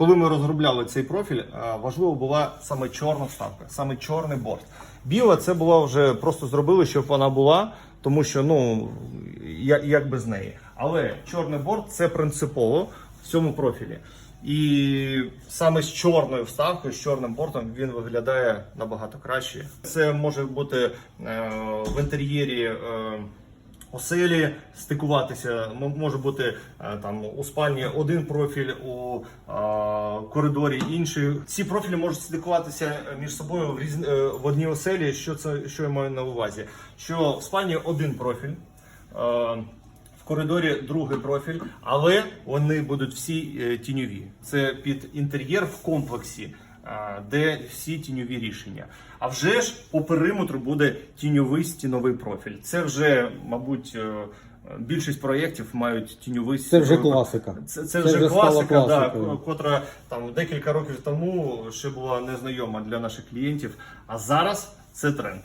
коли ми розробляли цей профіль, е, важливо була саме чорна вставка, саме чорний борт. Біла це була вже просто зробили, щоб вона була, тому що ну я- як без неї. Але чорний борт це принципово в цьому профілі. І саме з чорною вставкою, з чорним бортом він виглядає набагато краще. Це може бути е, в інтер'єрі. Е, оселі стикуватися. Може бути е, там у спальні один профіль, у е, коридорі інший. Ці профілі можуть стикуватися між собою в різ... е, в одній оселі. Що це що я маю на увазі? Що в спальні один профіль. коридорі другий профіль, але вони будуть всі тіньові. Це під інтер'єр в комплексі, де всі тіньові рішення. А вже ж по периметру буде тіньовий стіновий профіль. Це вже, мабуть, е, більшість проєктів мають тіньовий Це вже класика. це, це, Це вже вже класика, да, котра там декілька років тому ще була незнайома для наших клієнтів. А зараз це тренд.